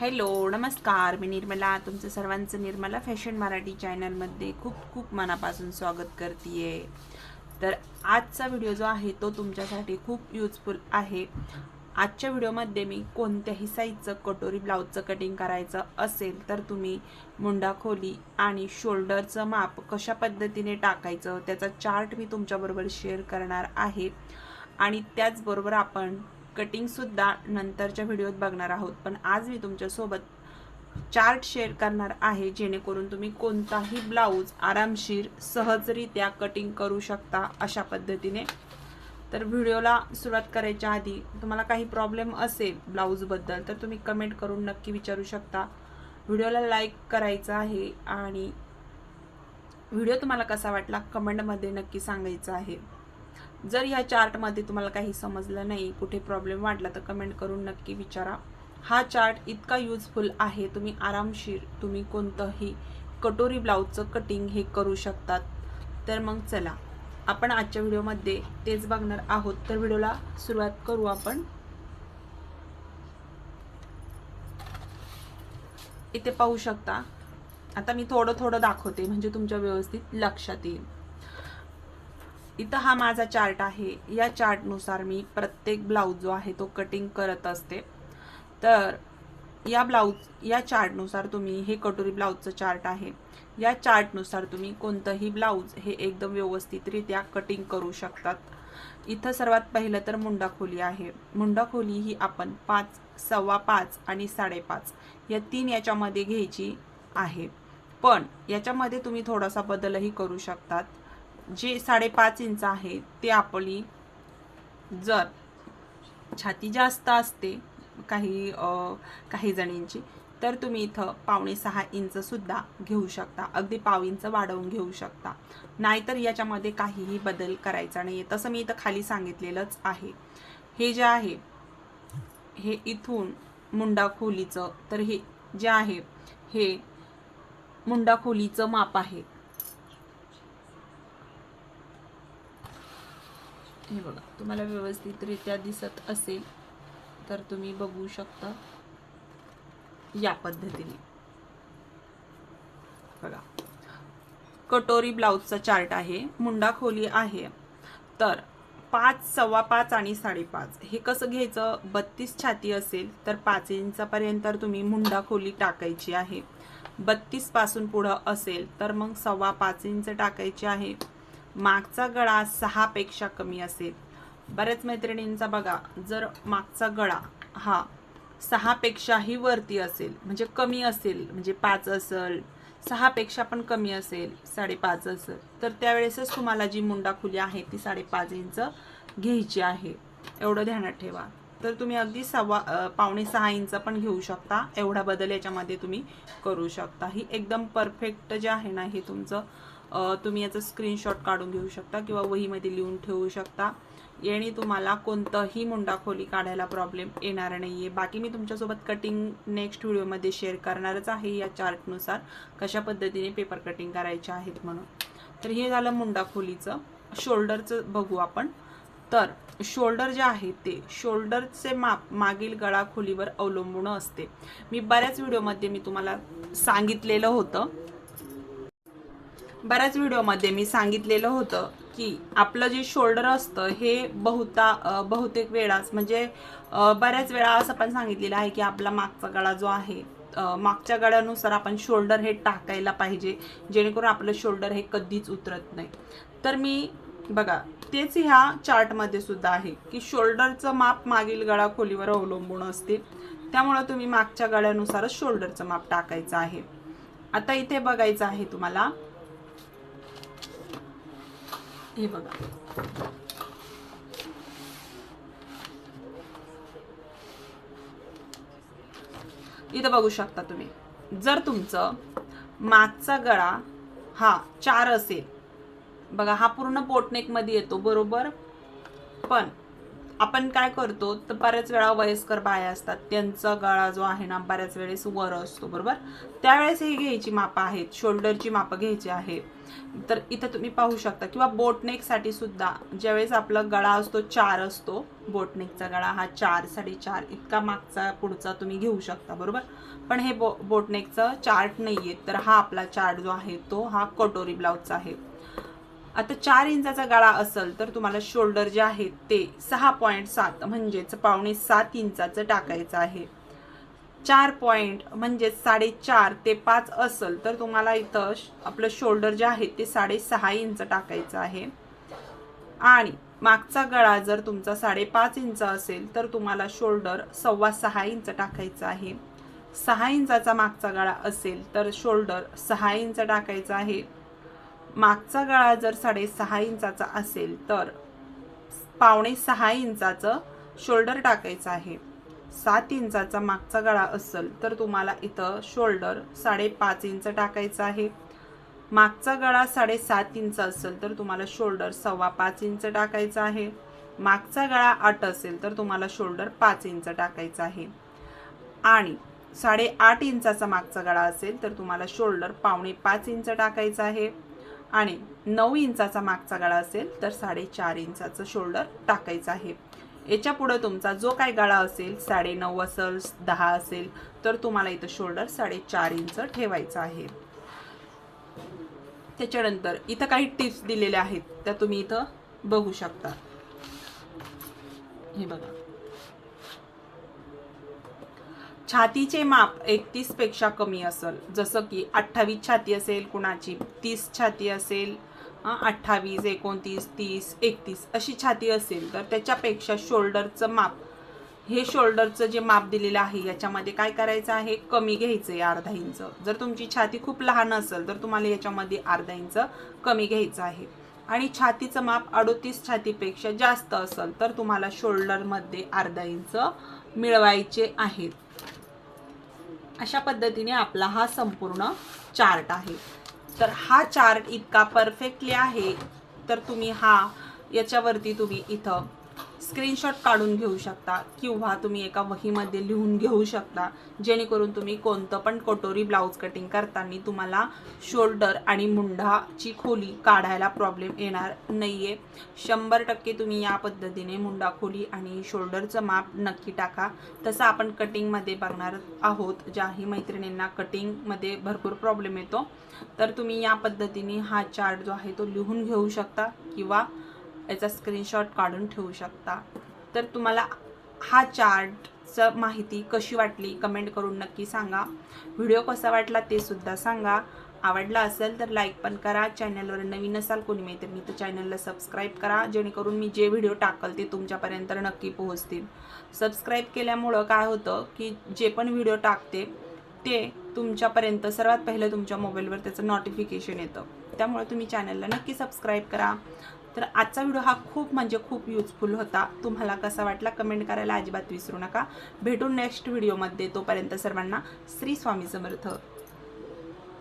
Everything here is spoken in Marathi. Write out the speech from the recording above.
हॅलो नमस्कार. मी निर्मला. तुमचं सर्वांचं निर्मला फॅशन मराठी चॅनलमध्ये खूप खूप मनापासून स्वागत करते तर आजचा व्हिडिओ जो आहे तो तुमच्यासाठी खूप युजफुल आहे. आजच्या व्हिडिओमध्ये मी कोणत्याही साईजचं कटोरी ब्लाऊजचं कटिंग करायचं असेल तर तुम्ही मुंडा खोली आणि शोल्डरचं माप कशा पद्धतीने टाकायचं त्याचा चार्ट मी तुमच्याबरोबर शेअर करणार आहे. आणि त्याचबरोबर आपण कटिंगसुद्धा नंतरच्या व्हिडिओत बघणार आहोत. पण आज मी तुमच्यासोबत चार्ट शेअर करणार आहे जेणेकरून तुम्ही कोणताही ब्लाऊज आरामशीर सहजरित्या कटिंग करू शकता अशा पद्धतीने. तर व्हिडिओला सुरुवात करायच्या आधी तुम्हाला काही प्रॉब्लेम असेल ब्लाऊजबद्दल तर तुम्ही कमेंट करून नक्की विचारू शकता. व्हिडिओला लाईक करायचा आहे आणि व्हिडिओ तुम्हाला कसा वाटला कमेंटमध्ये नक्की सांगायचं आहे. जर ह्या चार्टमध्ये तुम्हाला काही समजलं नाही कुठे प्रॉब्लेम वाटला तर कमेंट करून नक्की विचारा. हा चार्ट इतका यूजफुल आहे तुम्ही आरामशीर तुम्ही कोणतंही कटोरी ब्लाऊजचं कटिंग हे करू शकतात. तर मग चला आपण आजच्या व्हिडिओमध्ये तेच बघणार आहोत. तर व्हिडिओला सुरुवात करू आपण. इथे पाहू शकता. आता मी थोडं थोडं दाखवते म्हणजे तुमच्या व्यवस्थित लक्षात येईल. इथं हा माझा चार्ट आहे. या चार्टनुसार मी प्रत्येक ब्लाऊज जो आहे तो कटिंग करत असते. तर या ब्लाऊज या चार्टनुसार तुम्ही हे कटोरी ब्लाऊजचं चार्ट आहे. या चार्टनुसार तुम्ही कोणतंही ब्लाऊज हे एकदम व्यवस्थितरित्या कटिंग करू शकतात. इथं सर्वात पहिलं तर मुंडा खोली आहे. मुंडा खोली ही आपण पाच सव्वा पाच आणि साडेपाच या तीन याच्यामध्ये घ्यायची आहे. पण याच्यामध्ये तुम्ही थोडासा बदलही करू शकतात. जे साडेपाच इंच आहे ते आपली जर छाती जास्त असते काही काही जणींची तर तुम्ही इथं पावणे सहा इंचसुद्धा घेऊ शकता. अगदी पाव इंच वाढवून घेऊ शकता. नाहीतर याच्यामध्ये काहीही बदल करायचा नाही आहे तसं मी इथं खाली सांगितलेलंच आहे. हे जे आहे हे इथून मुंडा खोलीचं तर हे जे आहे हे मुंडा खोलीचं माप आहे. हे बघा तुम्हाला व्यवस्थितरित्या दिसत असेल तर तुम्ही बघू शकता या पद्धतीने. बघा कटोरी ब्लाऊजचा चार्ट आहे मुंडा खोली आहे. तर पाच सव्वा पाच आणि साडेपाच हे कसं घ्यायचं? बत्तीस छाती असेल तर पाच इंचापर्यंत तुम्ही मुंडा खोली टाकायची आहे. बत्तीसपासून पुढं असेल तर मग सव्वा पाच इंच टाकायची आहे. मागचा गळा सहापेक्षा कमी असेल. बऱ्याच मैत्रिणींचा बघा जर मागचा गळा हा सहापेक्षाही वरती असेल म्हणजे कमी असेल म्हणजे पाच असेल सहापेक्षा पण कमी असेल साडेपाच असेल तर त्यावेळेसच तुम्हाला जी मुंडा खुली आहे ती साडेपाच इंच घ्यायची आहे. एवढं ध्यानात ठेवा. तर तुम्ही अगदी सव्वा पावणे सहा इंच पण घेऊ शकता. एवढा बदल याच्यामध्ये तुम्ही करू शकता. ही एकदम परफेक्ट जे आहे ना हे तुमचं तुम्ही याचा स्क्रीनशॉट काढून घेऊ शकता किंवा वहीमध्ये लिहून ठेवू शकता. याने तुम्हाला कोणतंही मुंडा खोली काढायला प्रॉब्लेम येणार नाही आहे बाकी मी तुमच्यासोबत कटिंग नेक्स्ट व्हिडिओमध्ये शेअर करणारच आहे या चार्टनुसार कशा पद्धतीने पेपर कटिंग करायचे आहेत म्हणून. तर हे झालं मुंडा खोलीचं शोल्डरचं बघू आपण. तर शोल्डर जे आहे ते शोल्डरचे माप मागील गळा खोलीवर अवलंबून असते. मी बऱ्याच व्हिडिओमध्ये मी तुम्हाला सांगितलेलं होतं. बऱ्याच व्हिडिओमध्ये मी सांगितलेलं होतं की आपलं जे शोल्डर असतं हे बहुता बहुतेक वेळाच म्हणजे बऱ्याच वेळा असं पण सांगितलेलं आहे की आपला मागचा गळा जो आहे मागच्या गळ्यानुसार आपण शोल्डर हे टाकायला पाहिजे जेणेकरून आपलं शोल्डर हे कधीच उतरत नाही. तर मी बघा तेच ह्या चार्टमध्ये सुद्धा आहे की शोल्डरचं माप मागील गळा खोलीवर अवलंबून असते. त्यामुळं तुम्ही मागच्या गळ्यानुसारच शोल्डरचं माप टाकायचं आहे. आता इथे बघायचं आहे तुम्हाला हे बघा. इथं बघू शकता तुम्ही. जर तुमचं मागचा गळा हा चार असेल बघा हा पूर्ण पोटनेकमध्ये येतो बरोबर? पण आपण काय करतो तर बऱ्याच वेळा वयस्कर बाया असतात. त्यांचा गळा जो आहे ना बऱ्याच वेळेस वर असतो बरोबर? त्यावेळेस ही घ्यायची मापं आहेत. शोल्डरची मापं घ्यायची आहे. तर इथं तुम्ही पाहू शकता. किंवा बोटनेकसाठी सुद्धा ज्यावेळेस आपला गळा असतो चार असतो बोटनेकचा गळा हा चार साडेचार इतका मागचा पुढचा तुम्ही घेऊ शकता बरोबर? पण हे बो बोटनेकचं चार्ट नाही आहे तर हा आपला चार्ट जो आहे तो हा कटोरी ब्लाऊजचा आहे. आता चार इंचाचा गळा असेल तर तुम्हाला शोल्डर जे आहे ते सहा पॉईंट सात म्हणजेच पावणे सात इंचाचं टाकायचं आहे. चार पॉईंट म्हणजे साडेचार ते पाच असेल तर तुम्हाला इथं श- आपलं शोल्डर जे आहे ते साडेसहा इंच टाकायचं आहे. आणि मागचा गळा जर तुमचा साडेपाच इंच असेल तर तुम्हाला शोल्डर सव्वा सहा इंच टाकायचं आहे. सहा इंचाचा मागचा गळा असेल तर शोल्डर सहा इंच टाकायचा आहे. मागचा गळा जर साडेसहा इंचाचा असेल तर पावणे सहा इंचाचं शोल्डर टाकायचं आहे. सात इंचाचा मागचा गळा असेल तर तुम्हाला इथं शोल्डर साडेपाच इंच टाकायचं आहे. मागचा गळा साडेसात इंच असेल तर तुम्हाला शोल्डर सव्वा पाच इंच टाकायचा आहे. मागचा गळा आठ असेल तर तुम्हाला शोल्डर पाच इंच टाकायचा आहे. आणि साडेआठ इंचाचा मागचा गळा असेल तर तुम्हाला शोल्डर पावणे पाच इंच टाकायचा आहे. आणि नऊ इंचाचा मागचा गळा असेल तर साडेचार इंचाचं शोल्डर टाकायचं आहे. याच्या पुढं तुमचा जो काय गळा असेल साडे नऊ असेल दहा असेल तर तुम्हाला इथं शोल्डर साडेचार इंच ठेवायचं आहे. त्याच्यानंतर इथं काही टिप्स दिलेल्या आहेत त्या तुम्ही इथं बघू शकता. हे बघा. छातीचे माप एकतीसपेक्षा कमी असेल. जसं की अठ्ठावीस छाती असेल कुणाची तीस छाती असेल अठ्ठावीस एकोणतीस तीस एकतीस अशी छाती असेल तर त्याच्यापेक्षा शोल्डरचं माप हे शोल्डरचं जे माप दिलेलं आहे याच्यामध्ये काय करायचं आहे? कमी घ्यायचं आहे अर्धा इंच जर तुमची छाती खूप लहान असेल तर तुम्हाला याच्यामध्ये अर्धा इंच कमी घ्यायचं आहे. आणि छातीचं माप अडोतीस छातीपेक्षा जास्त असेल तर तुम्हाला शोल्डरमध्ये अर्धा इंच मिळवायचे आहेत. अशा पद्धतीने आपला हा संपूर्ण चार्ट आहे. तर हा चार्ट इतका परफेक्टली आहे तर तुम्ही हा याच्यावरती तुम्ही इथं स्क्रीनशॉट काढून घेऊ शकता किंवा तुम्ही एका वहीमध्ये लिहून घेऊ शकता. जेणेकरून तुम्ही कोणतं पण कटोरी ब्लाऊज कटिंग करताना तुम्हाला शोल्डर आणि मुंडाची खोली काढायला प्रॉब्लेम येणार नाही आहे शंभर टक्के तुम्ही या पद्धतीने मुंडा खोली आणि शोल्डरचं माप नक्की टाका. तसं आपण कटिंगमध्ये बघणार आहोत. ज्याही मैत्रिणींना कटिंगमध्ये भरपूर प्रॉब्लेम येतो. तर तुम्ही या पद्धतीने हा चार्ट जो आहे तो लिहून घेऊ शकता किंवा याचा स्क्रीनशॉट काढून ठेवू शकता. तर तुम्हाला हा चार्टचं माहिती कशी वाटली कमेंट करून नक्की सांगा. व्हिडिओ कसा वाटला ते सुद्धा सांगा. आवडला असेल तर लाईक पण करा. चॅनलवर नवीन असाल कोणी मैत्रिणी तर चॅनलला सबस्क्राईब करा. जेणेकरून मी जे व्हिडिओ टाकल ते तुमच्यापर्यंत नक्की पोहोचतील. सबस्क्राईब केल्यामुळं काय होतं की जे पण व्हिडिओ टाकते ते तुमच्यापर्यंत सर्वात पहिलं तुमच्या मोबाईलवर त्याचं नोटिफिकेशन येतं. त्यामुळे तुम्ही चॅनलला नक्की सबस्क्राईब करा. तर आजचा व्हिडिओ हा खूप म्हणजे खूप युजफुल होता. तुम्हाला कसा वाटला कमेंट करायला अजिबात विसरू नका. भेटून नेक्स्ट व्हिडिओमध्ये तोपर्यंत सर्वांना श्री स्वामी समर्थ.